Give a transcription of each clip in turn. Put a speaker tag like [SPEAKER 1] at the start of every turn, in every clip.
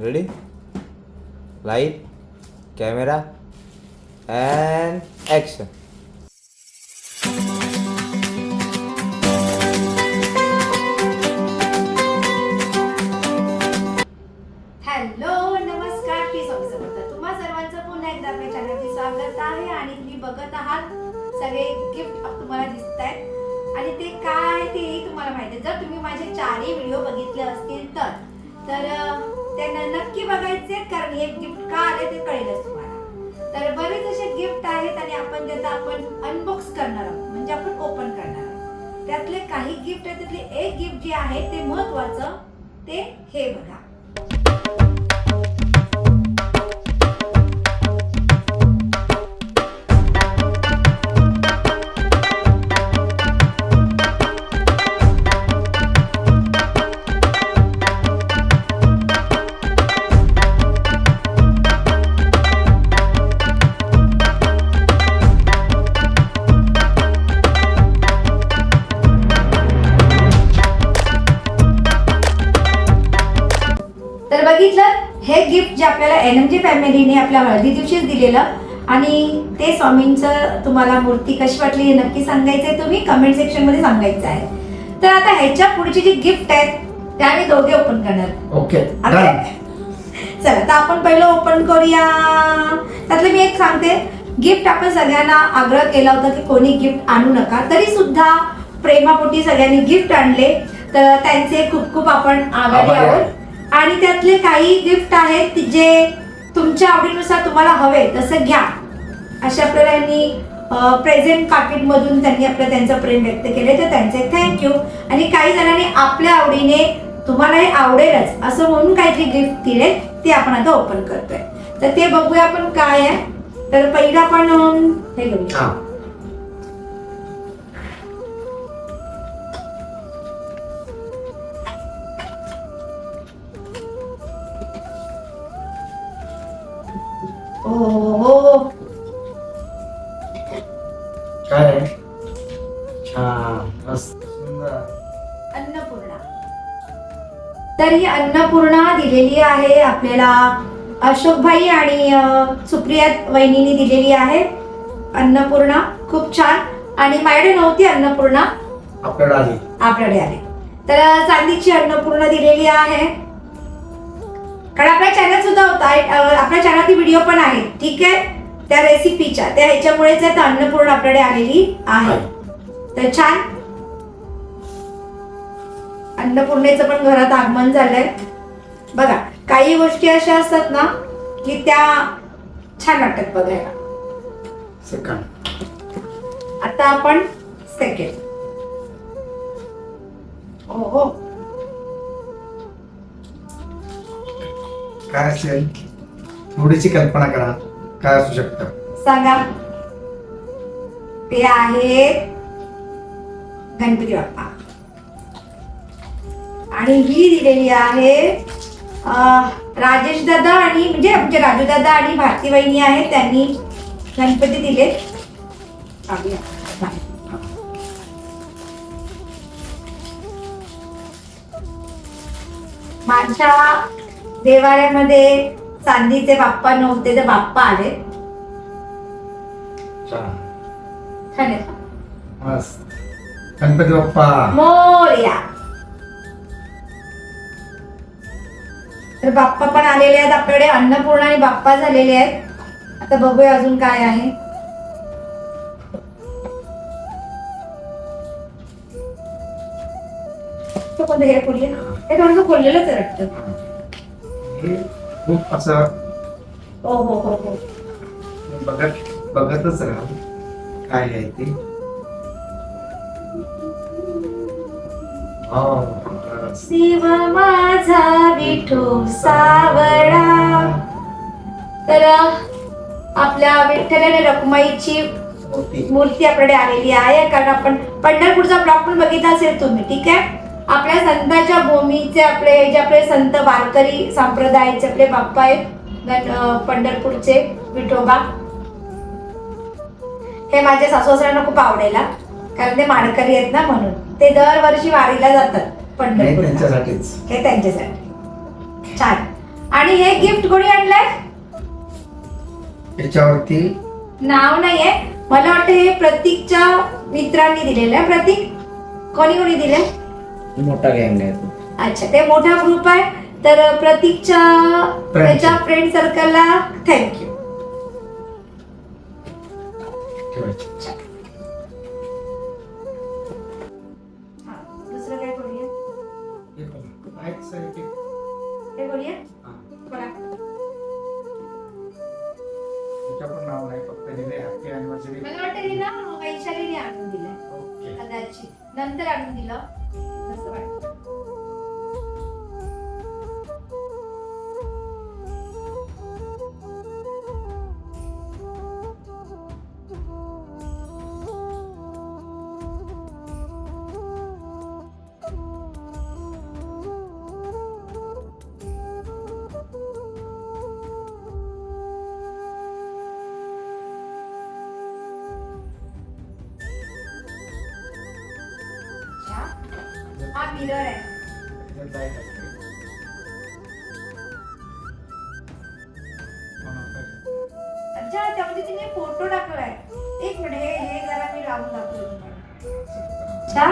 [SPEAKER 1] Ready light camera and action
[SPEAKER 2] hello नमस्कार. मी स्वामी तुम्हा सर्वांचं पुन्हा एकदा आपल्या चॅनलवरती स्वागत आहे आणि तुम्ही बघत आहात सगळे गिफ्ट तुम्हाला दिसत आहेत. आणि ते काय ते तुम्हाला माहिती आहे. जर तुम्ही माझे चारही व्हिडिओ बघितले असतील तर तर नक्की बघायचे कारण हे गिफ्ट का आले ते कळेलच तुम्हाला. तर बरेच असे गिफ्ट आहेत आणि आपण त्याचा आपण अनबॉक्स करणार आहोत. म्हणजे आपण ओपन करणार आहोत. त्यातले काही गिफ्ट आहेत त्यातले एक गिफ्ट जे आहे ते महत्वाचं ते हे बघा. गिफ्ट जे आपल्याला एन एम जी फॅमिलीने आपल्या हळदी दिवशीच दिलेलं आणि ते स्वामींचं तुम्हाला मूर्ती कशी वाटली हे नक्की सांगायचंय तुम्ही कमेंट सेक्शनमध्ये सांगायचं आहे. तर आता ह्याच्या पुढचे जे गिफ्ट आहेत ते आम्ही दोघे ओपन करणार.
[SPEAKER 3] ओके?
[SPEAKER 2] चला तर आपण पहिलं ओपन करूया. त्यातलं मी एक सांगते गिफ्ट आपण सगळ्यांना आग्रह केला होता की कोणी गिफ्ट आणू नका तरी सुद्धा प्रेमापोटी सगळ्यांनी गिफ्ट आणले. तर त्यांचे खूप खूप आपण आभारी
[SPEAKER 3] आहे.
[SPEAKER 2] आहोत. आणि त्यातले काही गिफ्ट आहेत जे तुमच्या आवडीनुसार तुम्हाला हवे तसं घ्या. अशा आपल्याला यांनी प्रेझेंट पाकिटमधून त्यांनी आपलं त्यांचं प्रेम व्यक्त केले तर त्यांचे थँक्यू आणि काही जणांनी आपल्या आवडीने तुम्हाला हे आवडेलच असं म्हणून काहीतरी गिफ्ट दिले ते आपण आता ओपन करतोय. तर ते बघूया आपण काय आहे. तर पहिलं आपण हे घेऊया.
[SPEAKER 3] हा काय? आहे? छान. मस्त. सुंदर.
[SPEAKER 2] अन्नपूर्णा. तर ही अन्नपूर्णा दिलेली आहे आपल्याला. अशोकभाई आणि अं, सुप्रिया वहिनीने दिलेली आहे अन्नपूर्णा. खूप छान. आणि माझ्याकडे नव्हती अन्नपूर्णा.
[SPEAKER 3] आपल्याला आली.
[SPEAKER 2] आपल्याकडे आली. तर अं, चांदीची अन्नपूर्णा दिलेली आहे. कारण आपला चॅनल सुद्धा होता आपल्या चॅनलची व्हिडिओ पण आहे. ठीक आहे? त्या रेसिपीच्या त्या ह्याच्यामुळेच आहे तर अन्नपूर्णा आपल्याकडे आलेली आहे. तर छान. अन्नपूर्णेचं पण घरात आगमन झालंय. बघा काही गोष्टी अशा असतात ना की त्या छान वाटतात बघायला. आता आपण सेकंड हो हो
[SPEAKER 3] काय असेल? थोडीशी कल्पना करा. काय असू शकतं?
[SPEAKER 2] सांगा. ते आहेत गणपती बाप्पा. आणि ही दिलेली आहे राजेश दादा आणि म्हणजे आमचे राजू दादा आणि भारती वहिनी आहेत त्यांनी गणपती दिले. काढूया. माझ्या देवाऱ्यामध्ये चांदीचे बाप्पा नव्हते तर बाप्पा आले.
[SPEAKER 3] छान
[SPEAKER 2] छान आहे का?
[SPEAKER 3] मस्त गणपती बाप्पा.
[SPEAKER 2] मोरया. तर बाप्पा पण आलेले आहेत आपल्याकडे अन्नपूर्णा आणि बाप्पा झालेले आहेत. आता बघूया अजून काय आहे. तो कोणतं हे खोलले? हे थोडंसं खोललेलंच आहे वाटतं.
[SPEAKER 3] हे खूप असं
[SPEAKER 2] हो हो हो हो
[SPEAKER 3] बघत बघतच राहा काय आहे ते हो.
[SPEAKER 2] शिव माझा विठू सावळा तर आपल्या विठ्ठल आणि रखुमाईची. मूर्ती आपल्याकडे आलेली आहे कारण आपण पंढरपूरचा ब्लॉग पण बघितला असेल तुम्ही ठीक आहे आपल्या संतांच्या भूमीचे आपले जे आपले संत वारकरी संप्रदायाचे आपले बाप्पा आहेत पंढरपूरचे विठोबा. हे माझ्या सासूसाऱ्यांना खूप आवडेला कारण ते माणकरी आहेत ना म्हणून. ते दरवर्षी वारीला जातात पंढरपूर हे त्यांच्यासाठी. छान. आणि हे गिफ्ट कोणी आणलंय?
[SPEAKER 3] याच्यावरती
[SPEAKER 2] नाव नाहीये. मला वाटतं हे प्रतीकच्या मित्रांनी दिलेलं आहे. प्रतीक कोणी कोणी दिले
[SPEAKER 1] मोठा गँग आहे तो.
[SPEAKER 2] अच्छा ते मोठा ग्रुप आहे. तर प्रतीकच्या त्याच्या फ्रेंड सर्कलला थँक्यू आहे? अच्छा त्यामध्ये तिने फोटो टाकलाय. एक मिनिट हे हे जरा मी लावून दाखवतो अच्छा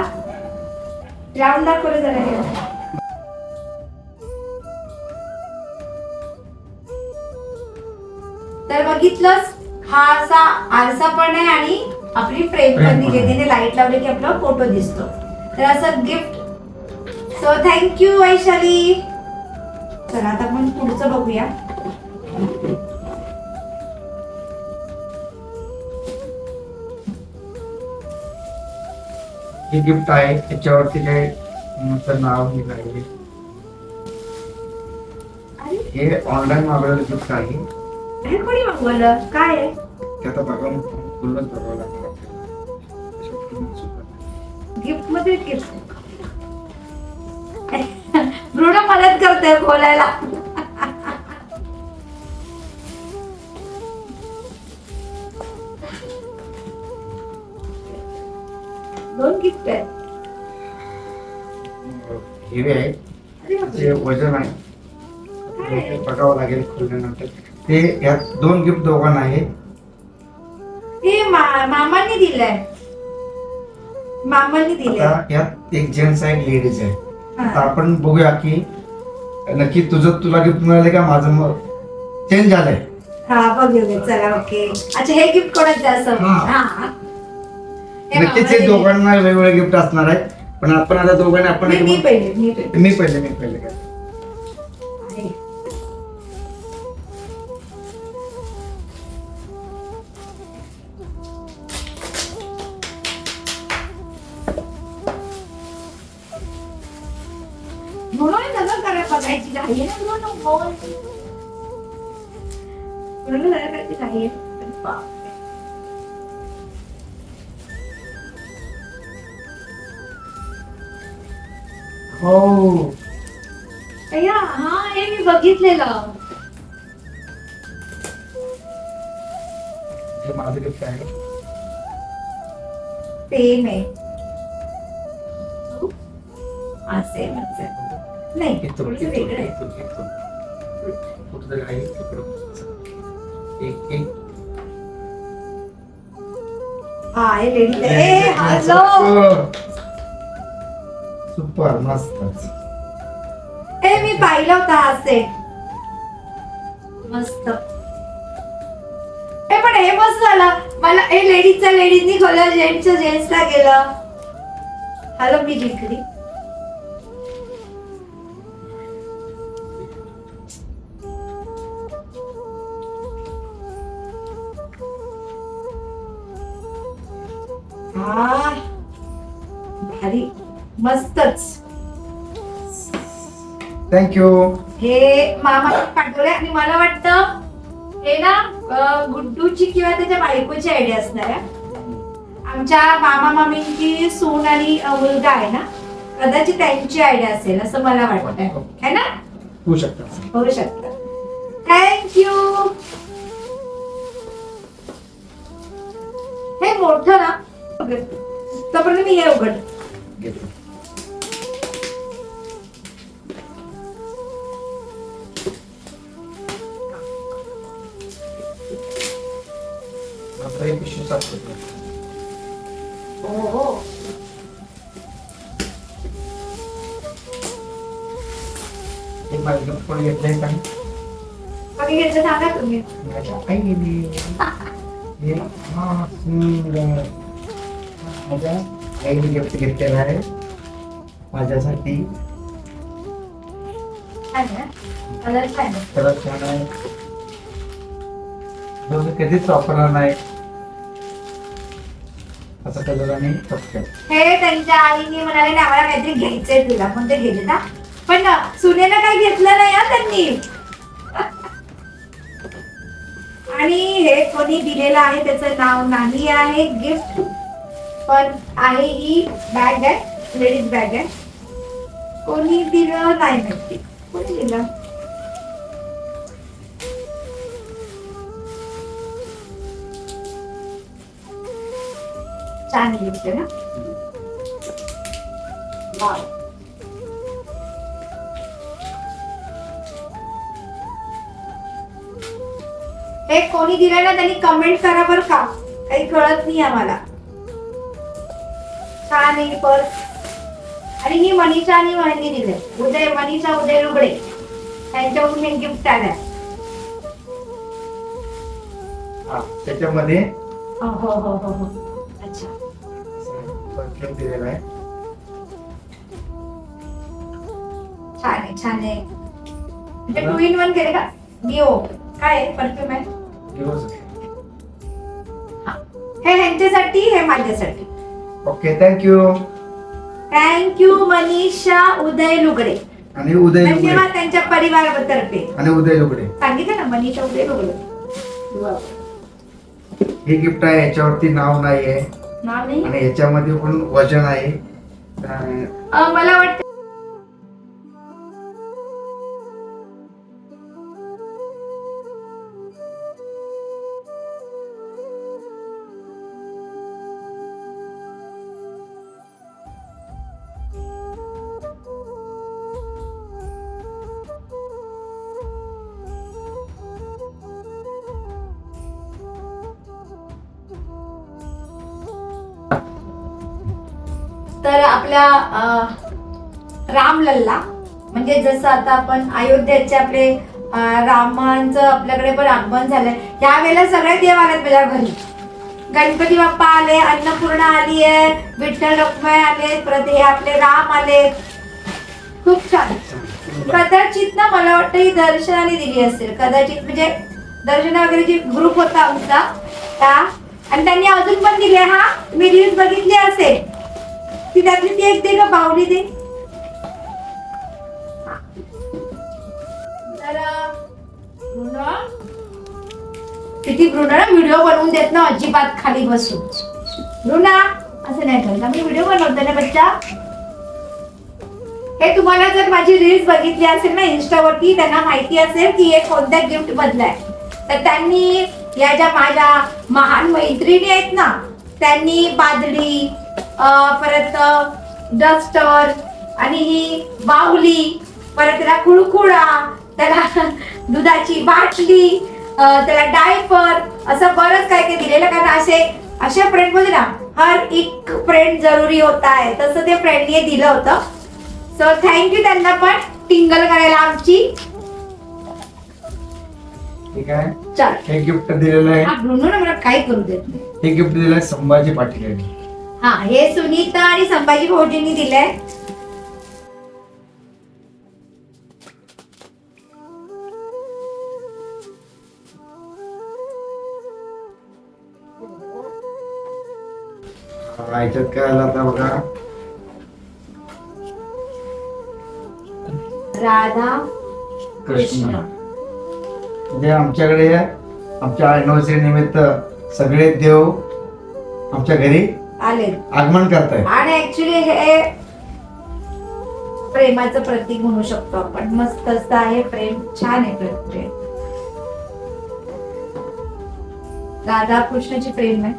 [SPEAKER 2] लावून दाखवलं जरा हे. तर बघितलंच हा असा आरसा पण आहे आणि आपली फ्रेम पण दिली. तिने लाइट लावली की आपला फोटो दिसतो. तर असं गिफ्ट सो थँक्यू वैशाली चला आता आपण पुढचं बघूया.
[SPEAKER 3] हे गिफ्ट आहे. त्याच्यावरती काय तुमचं नाव आहे.
[SPEAKER 2] अरे
[SPEAKER 3] हे ऑनलाईन मागवलेलं गिफ्ट आहे.
[SPEAKER 2] हे कोणी मागवलं? काय? आहे
[SPEAKER 3] ते आता बघावं लागणार आपल्याला. त्याच्यात पूर्ण सुद्धा.
[SPEAKER 2] गिफ्टमध्ये गिफ्ट बृण मदत करते बोलायला. दोन गिफ्ट
[SPEAKER 3] आहे वजन आहे? ते बघावं लागेल खोलल्यानंतर. ते यात दोन गिफ्ट दोघांना आहे
[SPEAKER 2] हे मा- मामांनी दिलंय. मामांनी दिलंय.
[SPEAKER 3] यात एक जेंट्स आहे एक लेडीज आहे. आता आपण बघूया की नक्की तुझं तुला गिफ्ट मिळाले का? माझं मग चेंज झालंय.
[SPEAKER 2] हा बघूया चला ओके. अच्छा हे गिफ्ट कोणाचं असं?
[SPEAKER 3] हा.
[SPEAKER 2] हा. हे
[SPEAKER 3] नक्कीच हे. दोघांना वेगवेगळे गिफ्ट असणार आहे. पण आपण आता दोघांनी आपण
[SPEAKER 2] मी मी पहिले मी पहिले.
[SPEAKER 3] मी पहिले मी पहिले.
[SPEAKER 2] म्हणून सगळं करा बघायची घाई आहे ना म्हणून बोल. म्हणून सगळं करायची घाई आहे. बापरे.
[SPEAKER 3] हो
[SPEAKER 2] हा हे मी बघितलेलं
[SPEAKER 3] हे माझं गिफ्ट आहे
[SPEAKER 2] सेम आहे सेम आहे नाही.
[SPEAKER 3] इथून
[SPEAKER 2] थोडंसं
[SPEAKER 3] इथून
[SPEAKER 2] वेगळं आहे.
[SPEAKER 3] इथून इथून. कुठं तरी आहे तिकडं एक एक.
[SPEAKER 2] हा हे लेडीज ए हॅलो
[SPEAKER 3] सुपर
[SPEAKER 2] ए मी पाहिलं होता हा मस्त. ए पण हे मस्त झालं. मला ए लेडीजचा लेडीजनी खोलं जेंट्सचं जेंट्सला गेलं. हॅलो मी जिंकली. भारी. मस्तच.
[SPEAKER 3] थँक्यू
[SPEAKER 2] हे मामाने पाठवले आणि मला वाटतं हे ना अं, गुड्डूची किंवा त्याच्या बायकोची आयडिया असणार आहे. आमच्या मामा मामींची सून आणि अं, मुलगा आहे ना कदाचित त्यांची आयडिया असेल असं मला वाटतंय. है. ना?
[SPEAKER 3] होऊ शकतात
[SPEAKER 2] होऊ शकतं.
[SPEAKER 3] nih ya gue gitu.
[SPEAKER 2] ini ngapain
[SPEAKER 3] satu oh, oh ini balik ke
[SPEAKER 2] kan? Pakai gini sana
[SPEAKER 3] tuh, Mir. ini, ah, ini, ini, Ada. Gift घेतलेलं आहे. माझ्यासाठी.
[SPEAKER 2] छान आहे.
[SPEAKER 3] जो मी कधीच वापरला नाही. असा कलर आणि
[SPEAKER 2] हे त्यांच्या आईने म्हणाले ना आम्हाला काहीतरी घ्यायचंय तुला. पण ते घेतलं ना. पण सुनेला काही घेतलं नाही हा त्यांनी. आणि हे कोणी दिलेलं आहे त्याचं नाव नाही आहे गिफ्ट पण आहे ही बॅग आहे लेडीज बॅग आहे. कोणी दिलं नाही माहिती. कोणी दिलं? छान गिफ्ट ना? वाव हे कोणी दिलं ना त्यांनी कमेंट करा बरं का. काही कळत नाही आम्हाला. आहे पर्स आणि ही मनीषा आणि मेहंदी दिले. उदय मनीषा उदय रुगडे. त्यांच्याकडून हे गिफ्ट आलंय.
[SPEAKER 3] हा त्याच्यामध्ये
[SPEAKER 2] हो हो हो हो हो. अच्छा.
[SPEAKER 3] परफ्यूम दिलेला आहे.
[SPEAKER 2] छान आहे छान आहे. टू इन वन केले का? डिओ काय परफ्यूम आहे?
[SPEAKER 3] दिवस
[SPEAKER 2] हे ह्यांच्यासाठी हे माझ्यासाठी.
[SPEAKER 3] Okay thank you
[SPEAKER 2] thank you Manisha Uday Lugade
[SPEAKER 3] आणि उदय लुगडे
[SPEAKER 2] धन्यवाद त्यांच्या परिवारातर्फे
[SPEAKER 3] आणि उदय लुगडे
[SPEAKER 2] सांगितलं ना मनीषा उदय लुगडे
[SPEAKER 3] हे गिफ्ट आहे याच्यावरती नाव नाही आहे
[SPEAKER 2] नाव नाही?
[SPEAKER 3] आणि याच्यामध्ये पण वजन आहे. अं,
[SPEAKER 2] अं, मला वाटतं आपल्या रामलल्ला. म्हणजे जसं आता आपण अयोध्येचे आपले रामांचं आपल्याकडे पण आगमन झालंय. यावेळेला सगळे देव आलेत माझ्या घरी. गणपती बाप्पा आले अन्नपूर्णा आली आहे विठ्ठल रखुमाई आले परत हे आपले राम आले. खूप छान. कदाचित ना मला वाटतं ही दर्शनाने दिली असेल. कदाचित म्हणजे दर्शन वगैरे जी ग्रुप होता आमचा त्या आणि त्यांनी अजून पण दिले हा? मी रील्स बघितली असेल. ती त्यातली ती एक दे का? बावली दे तर किती व्हिडिओ बनवून देत ना अजिबात खाली बसून. रुना असं नाही करत. आम्ही व्हिडिओ बनवतो ना बच्चा? हे तुम्हाला जर माझी रील्स बघितली असेल ना इन्स्टावरती त्यांना माहिती असेल की हे कोणत्या गिफ्ट बदलाय तर त्यांनी या ज्या माझ्या महान मैत्रिणी आहेत ना त्यांनी बादली परत डस्टर आणि ही बाहुली परत त्याला कुळकुळा त्याला दुधाची बाटली त्याला डायपर असं बरंच काय काय दिलेलं. कारण असे अशा फ्रेंडमध्ये ना हर एक फ्रेंड जरुरी होता आहे. तसं ते फ्रेंडने दिलं होतं. सो थँक्यू त्यांना पण. टिंगल करायला आमची.
[SPEAKER 3] ठीक आहे.
[SPEAKER 2] चल
[SPEAKER 3] हे गिफ्ट दिलेलं आहे.
[SPEAKER 2] काही करू देत नाही.
[SPEAKER 3] हे गिफ्ट दिलेलं आहे संभाजी पाटील यांनी.
[SPEAKER 2] हा हे सुनीता आणि संभाजी भाऊजींनी दिलंय.
[SPEAKER 3] याच्यात काय आलं आता बघा.
[SPEAKER 2] राधा
[SPEAKER 3] कृष्ण.
[SPEAKER 2] कृष्ण.
[SPEAKER 3] म्हणजे आमच्याकडे आमच्या अॅनिव्हर्सरी निमित्त सगळे देव आमच्या घरी
[SPEAKER 2] आले.
[SPEAKER 3] आगमन करतायत
[SPEAKER 2] आणि ऍक्च्युली हे प्रेमाचं प्रतीक म्हणू शकतो आपण. मस्त असं आहे प्रेम. छान आहे प्रेम. प्रेम राधा कृष्णाची प्रेम आहे.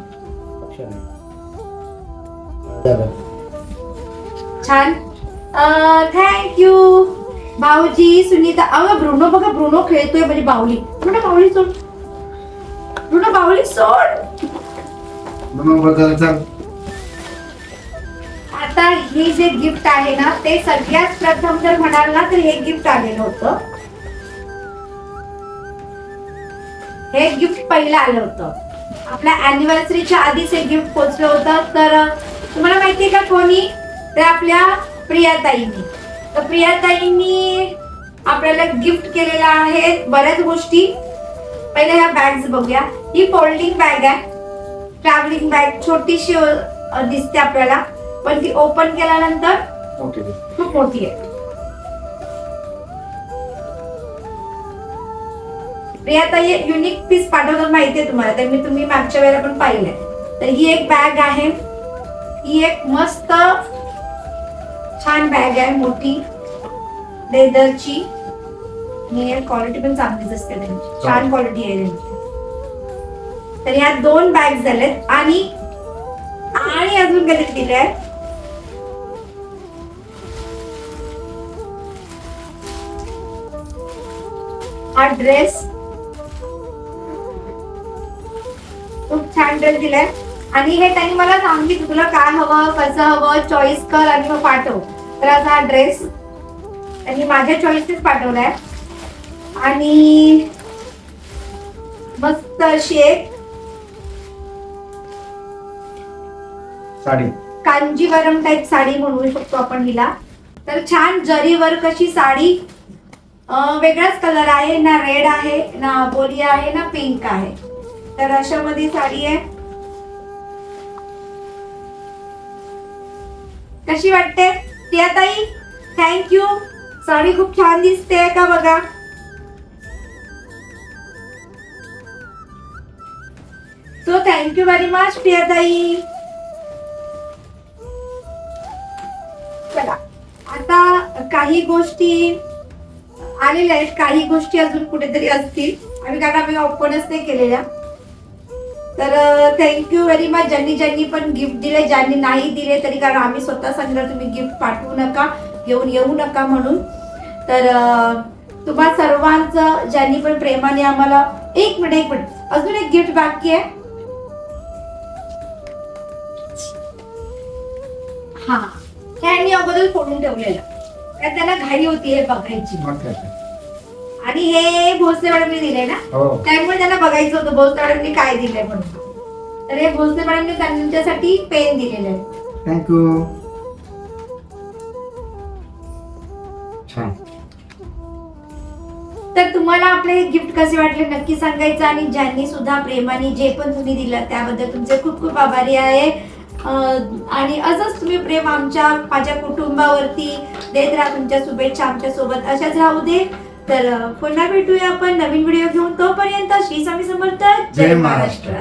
[SPEAKER 2] छान. थँक्यू भाऊजी सुनीता. अगं ब्रुनो बघा ब्रुनो खेळतोय म्हणजे बाहुली. ब्रुनो बाहुली सोड. ब्रुनो बाहुली सोड.
[SPEAKER 3] मग बदल चाल
[SPEAKER 2] आता हे जे गिफ्ट आहे ना ते सगळ्यात प्रथम जर म्हणाल ना तर हे गिफ्ट आलेलं होतं. हे गिफ्ट पहिलं आलं होतं. आपल्या अॅनिव्हर्सरीच्या आधीच हे गिफ्ट पोचलं होतं. तर तुम्हाला माहितीये का कोणी? तर आपल्या प्रियाताईंनी. तर प्रियाताईंनी आपल्याला गिफ्ट केलेलं आहे बऱ्याच गोष्टी. पहिले ह्या बॅग्स बघूया. ही फोल्डिंग बॅग आहे. ट्रॅव्हलिंग बॅग छोटीशी दिसते आपल्याला. पण ती ओपन केल्यानंतर
[SPEAKER 3] ओके
[SPEAKER 2] खूप मोठी आहे. प्रियाताई युनिक पीस पाठवतात माहितीये तुम्हाला तर मी तुम्ही मागच्या वेळेला पण पाहिलंय. तर ही एक बॅग आहे. ही एक मस्त छान बॅग आहे मोठी. लेदरची क्वालिटी पण चांगलीच असते त्यांची. छान क्वालिटी आहे त्यांची. तर ह्या दोन बॅग झाल्यात आणि आणि अजून कधी दिले हा ड्रेस खूप छान ड्रेस दिलाय. आणि हे त्यांनी मला सांगितलं तुला काय हवं कसं हवं चॉईस कर आणि मग पाठव. तर असा हा ड्रेस त्यांनी माझ्या चॉईसनेच पाठवलाय. आणि मस्त अशी एक
[SPEAKER 3] साडी.
[SPEAKER 2] कांजीवरम टाईप साडी म्हणू शकतो आपण हिला. तर छान जरी वर्क अशी साडी वेगळाच कलर आहे. ना रेड आहे ना बोली आहे ना पिंक आहे. तर अशा मध्ये साडी आहे. कशी वाटते? ताई थँक्यू साडी खूप छान दिसते का बघा? So thank you very much प्रियाताई. चला. आता काही गोष्टी आलेल्या आहेत. काही गोष्टी अजून कुठेतरी असतील. आम्ही कारण आम्ही ओपनच नाही केलेल्या. तर थँक्यू व्हेरी मच ज्यांनी ज्यांनी पण गिफ्ट दिले ज्यांनी नाही दिले तरी कारण आम्ही स्वतः सांगितलं तुम्ही गिफ्ट पाठवू नका घेऊन येऊ नका म्हणून. तर तुम्हा सर्वांचं ज्यांनी पण प्रेमाने आम्हाला एक मिनिट एक मिनिट अजून एक गिफ्ट बाकी आहे. हा. हे मी अगोदर फोडून ठेवलेलं. कारण त्यांना घाई होती हे बघायची. आणि हे भोसले मॅडमने दिले ना?
[SPEAKER 3] हो.
[SPEAKER 2] त्यामुळे त्यांना बघायचं होतं भोसले मॅडमने काय दिलंय म्हणून. तर हे भोसले मॅडमने त्यांच्यासाठी पेन दिलेले आहे.
[SPEAKER 3] थँक्यू छान.
[SPEAKER 2] तर तुम्हाला आपले गिफ्ट कसे वाटले नक्की सांगायचं आणि ज्यांनी सुद्धा प्रेमाने जे पण तुम्ही दिलं त्याबद्दल तुमचे खूप खूप आभारी आहे. अं, आणि असंच तुम्ही प्रेम आमच्या माझ्या कुटुंबावरती देत राहा तुमच्या शुभेच्छा आमच्यासोबत अशाच राहू दे. तर पुन्हा भेटूया आपण. नवीन व्हिडिओ घेऊन तोपर्यंत श्री स्वामी समर्थ.
[SPEAKER 3] जय महाराष्ट्र.